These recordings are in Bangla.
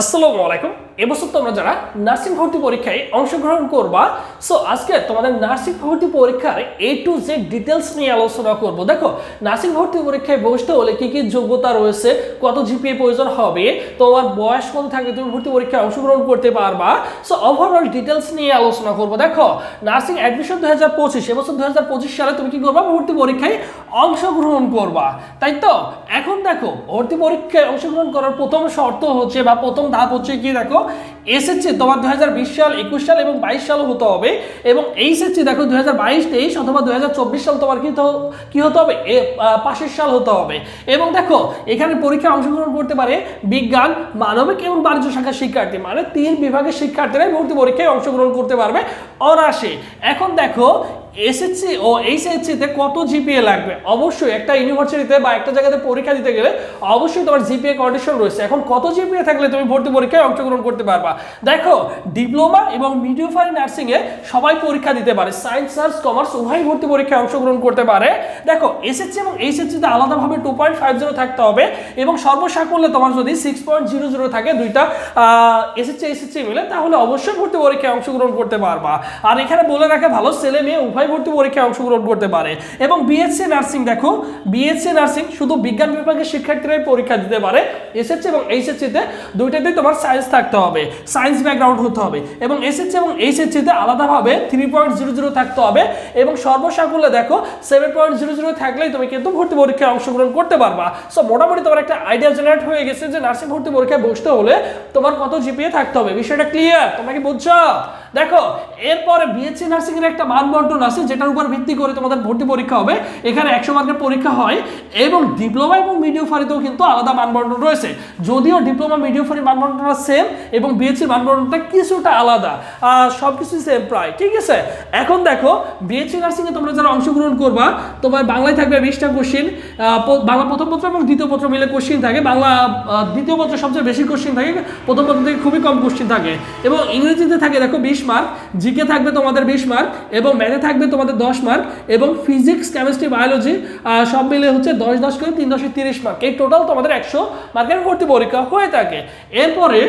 আসসালামু আলাইকুম। এবছর তোমরা যারা নার্সিং ভর্তি পরীক্ষায় অংশগ্রহণ করবা সো আজকে তোমাদের নার্সিং ভর্তি পরীক্ষার এ টু জেড ডিটেলস নিয়ে আলোচনা করব। দেখো, নার্সিং ভর্তি পরীক্ষায় বসতে হলে কি কি যোগ্যতা রয়েছে, কত জিপিএ প্রয়োজন হবে, তোমার বয়স কত থাকলে তুমি ভর্তি পরীক্ষায় অংশগ্রহণ করতে পারবা সো ওভারঅল ডিটেলস নিয়ে আলোচনা করব। দেখো, নার্সিং অ্যাডমিশন দু হাজার পঁচিশ এবছর দু হাজার পঁচিশ সালে তুমি কি করবা, ভর্তি পরীক্ষায় অংশগ্রহণ করবা। তাই তো? এখন দেখো, ভর্তি পরীক্ষায় অংশগ্রহণ করার প্রথম শর্ত হচ্ছে বা প্রথম ধাপ হচ্ছে কি দেখো? এসএসসি তোমার দু সাল, একুশ সাল এবং বাইশ সালও হতে হবে এবং এইচএসসি দেখো দু হাজার বাইশ, তেইশ অথবা দু হাজার চব্বিশ সাল তোমার কি তো- কি হতে হবে? এ পাশের সাল হতে হবে। এবং দেখো, এখানে পরীক্ষায় অংশগ্রহণ করতে পারে বিজ্ঞান, মানবিক এবং বাণিজ্য শাখার শিক্ষার্থী। মানে তিন বিভাগের শিক্ষার্থীরাই ভর্তি পরীক্ষায় অংশগ্রহণ করতে পারবে অনাসে এখন দেখো এসএসসি ও এইচএসসিতে কত জিপিএ লাগবে? অবশ্যই একটা ইউনিভার্সিটিতে বা একটা জায়গাতে পরীক্ষা দিতে গেলে অবশ্যই তোমার জিপিএ কন্ডিশন রয়েছে। এখন কত জিপিএ থাকলে তুমি ভর্তি পরীক্ষায় অংশগ্রহণ করতে পারবা? দেখো ডিপ্লোমা এবং মিডিওফারি নার্সিংয়ে সবাই পরীক্ষা দিতে পারে। সায়েন্স আর্টস কমার্স উভয় ভর্তি পরীক্ষায় অংশগ্রহণ করতে পারে। দেখো এসএসসি এবং এইচএসসিতে আলাদাভাবে টু পয়েন্ট ফাইভ জিরো থাকতে হবে এবং সর্বসাকল্যে তোমার যদি সিক্স পয়েন্ট জিরো জিরো থাকে দুইটা এসএসসি এইচএসসি মিলে, তাহলে অবশ্যই ভর্তি পরীক্ষায় অংশগ্রহণ করতে পারবা। আর এখানে বলে রাখা ভালো ছেলে মেয়ে উভয় ভর্তি পরীক্ষায় অংশগ্রহণ করতে পারে। এবং বিএসসি নার্সিং দেখো বিএসসি নার্সিং শুধু বিজ্ঞান বিভাগের শিক্ষার্থীরাই পরীক্ষা দিতে পারে এসএসসি এবং এইচএসসিতে দুইটাতেই তোমার সায়েন্স থাকতে হবে সায়েন্স ব্যাকগ্রাউন্ড হতে হবে। এবং এসএসসি এবং এইচএসসিতে আলাদাভাবে থ্রি পয়েন্ট জিরো জিরো থাকতে হবে এবং সর্বসাকুল্যে দেখো সেভেন পয়েন্ট জিরো জিরো থাকলেই তুমি কিন্তু ভর্তি পরীক্ষায় অংশগ্রহণ করতে পারবা। সো মোটামুটি তোমার একটা আইডিয়া জেনারেট হয়ে গেছে যে নার্সিং ভর্তি পরীক্ষায় বসতে হলে তোমার কত জিপিএ থাকতে হবে। বিষয়টা ক্লিয়ার তোমরা কি বুঝছ? দেখো, এরপরে বিএসসি নার্সিং এর একটা মানবন্টন আছে। যেটার উপর ভিত্তি করে তোমাদের ভর্তি পরীক্ষা হবে। এখানে একশো মার্কের পরীক্ষা হয় এবং ডিপ্লোমা এবং মিডিও ফারিতেও কিন্তু আলাদা মানবন্টন রয়েছে। যদিও ডিপ্লোমা মিডিও ফারি মানবন্টনটা সেম এবং বিএসসি মানবন্টনটা কিছুটা আলাদা। সব কিছুই সেম প্রায়, ঠিক আছে? এখন দেখো বিএসসি নার্সিংয়ে এ তোমরা যারা অংশগ্রহণ করবা, তোমার বাংলায় থাকবে বিশটা কোশ্চিন বাংলা প্রথম পত্র এবং দ্বিতীয় পত্র মিলে কোশ্চিন থাকে। বাংলা দ্বিতীয় পত্র সবচেয়ে বেশি কোশ্চিন থাকে, প্রথম পত্র থেকে খুবই কম কোশ্চিন থাকে। এবং ইংরেজিতে থাকে, দেখো, বিশ মার্ক জিকে থাকবে তোমাদের বিশ মার্ক এবং ম্যাথে থাকবে তোমাদের দশ মার্ক এবং ফিজিক্স কেমিস্ট্রি বায়োলজি সব মিলে হচ্ছে দশ দশ করে তিন দশে তিরিশ মার্ক এই টোটাল তোমাদের একশো মার্কের ভর্তি পরীক্ষা হয়ে থাকে। এরপরে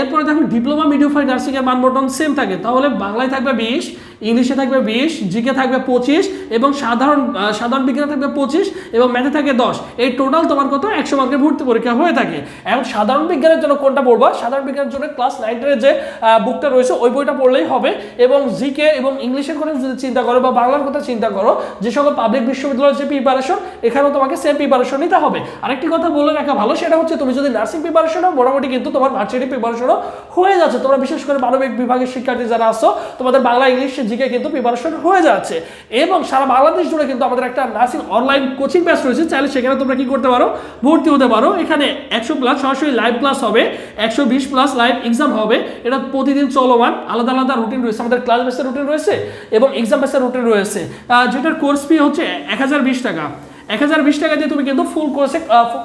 এরপরে দেখো ডিপ্লোমা মিডিওফাই নার্সিং এর মানবন্টন সেম থাকে। তাহলে বাংলায় থাকবে বিশ ইংলিশে থাকবে বিশ, জিকে থাকবে পঁচিশ এবং সাধারণ সাধারণ বিজ্ঞানে থাকবে পঁচিশ এবং ম্যাথে থাকে দশ। এই টোটাল তোমার কত? একশো মার্কের ভর্তি পরীক্ষা হয়ে থাকে। এবং সাধারণ বিজ্ঞানের জন্য কোনটা পড়বা? সাধারণ বিজ্ঞানের জন্য ক্লাস নাইনের যে বুকটা রয়েছে, ওই বইটা পড়লেই হবে এবং জিকে এবং ইংলিশের কথা যদি চিন্তা করো বা বাংলার কথা চিন্তা করো, যে সকল পাবলিক বিশ্ববিদ্যালয়ের যে প্রিপারেশন এখানেও তোমাকে সেম প্রিপারেশন নিতে হবে। আরেকটি কথা বলে রাখা ভালো, সেটা হচ্ছে তুমি যদি নার্সিং প্রিপারেশন হও মোটামুটি কিন্তু তোমার ভার্সিটি প্রিপারেশনও হয়ে যাচ্ছে। তোমরা বিশেষ করে মানবিক বিভাগের শিক্ষার্থী যারা আসো তোমাদের বাংলা, ইংলিশ জিকে কিন্তু প্রিপারেশন হয়ে যাচ্ছে। এবং সারা বাংলাদেশ জুড়ে কিন্তু আমাদের একটা নার্সিং অনলাইন কোচিং ব্যাচ রয়েছে। চাইলে সেখানে তোমরা কি করতে পারো? ভর্তি হতে পারো। এখানে একশো প্লাস সরাসরি লাইভ ক্লাস হবে। একশো বিশ প্লাস লাইভ এক্সাম হবে। এটা প্রতিদিন চলমান। আলাদা আলাদা রুটিন রয়েছে। আমাদের ক্লাস বেসের রুটিন রয়েছে এবং এক্সাম বেসের রুটিন রয়েছে। যেটার কোর্স ফি হচ্ছে এক হাজার বিশ টাকা। এক হাজার বিশ টাকা দিয়ে তুমি কিন্তু ফুল কোর্সে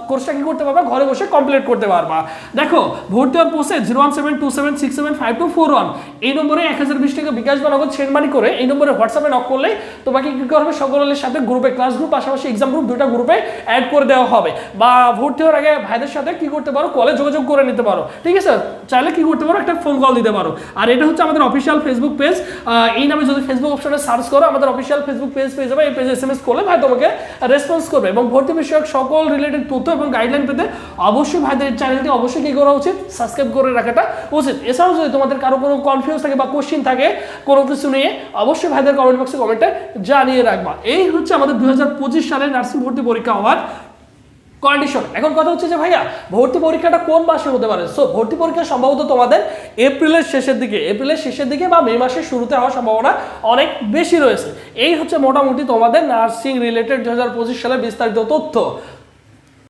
কোর্সটা কি করতে পারবা? ঘরে বসে কমপ্লিট করতে পারবা। দেখো, ভর্তি হওয়ার পোসে zero one seven two seven six seven five two four one এই নম্বরে এক হাজার বিশ টাকা বিকাশ বা নগদ সেন্ড করে এই নম্বরে হোয়াটসঅ্যাপে নক করলে তোমাকে কি করবে সকলের সাথে গ্রুপে ক্লাস গ্রুপ পাশাপাশি এক্সাম গ্রুপ দুটা গ্রুপে অ্যাড করে দেওয়া হবে। বা ভর্তি হওয়ার আগে ভাইদের সাথে কি করতে পারো? কলে যোগাযোগ করে নিতে পারো। ঠিক আছে? চাইলে কি করতে পারো? একটা ফোন কল দিতে পারো। আর এটা হচ্ছে আমাদের অফিসিয়াল ফেসবুক পেজ এই নামে যদি ফেসবুক অপশনে সার্চ করো, আমাদের অফিসিয়াল ফেসবুক পেজ পেয়ে যাবে। এই পেজে এস এম এস করলে ভাই তোমাকে রেসপন্স করবে এবং ভর্তি বিষয়ক সকল রিলেটেড তথ্য এবং গাইডলাইন পেতে অবশ্যই ভাইদের চ্যানেলটি অবশ্যই কী করা উচিত? সাবস্ক্রাইব করে রাখাটা উচিত। এছাড়াও যদি তোমাদের কারও কোনো কনফিউজ থাকে বা কোশ্চিন থাকে, কোনো কিছু নিয়ে, অবশ্যই ভাইদের কমেন্ট বক্সে কমেন্টে জানিয়ে রাখবা। এই হচ্ছে আমাদের দু সালে নার্সিং ভর্তি পরীক্ষা হওয়ার কন্ডিশন এখন কথা হচ্ছে যে ভাইয়া, ভর্তি পরীক্ষাটা কোন মাসে হতে পারে? সো ভর্তি পরীক্ষা সম্ভবত তোমাদের এপ্রিলের শেষের দিকে। এপ্রিলের শেষের দিকে বা মে মাসের শুরুতে হওয়ার সম্ভাবনা অনেক বেশি রয়েছে। এই হচ্ছে মোটামুটি তোমাদের নার্সিং রিলেটেড দু সালের বিস্তারিত তথ্য।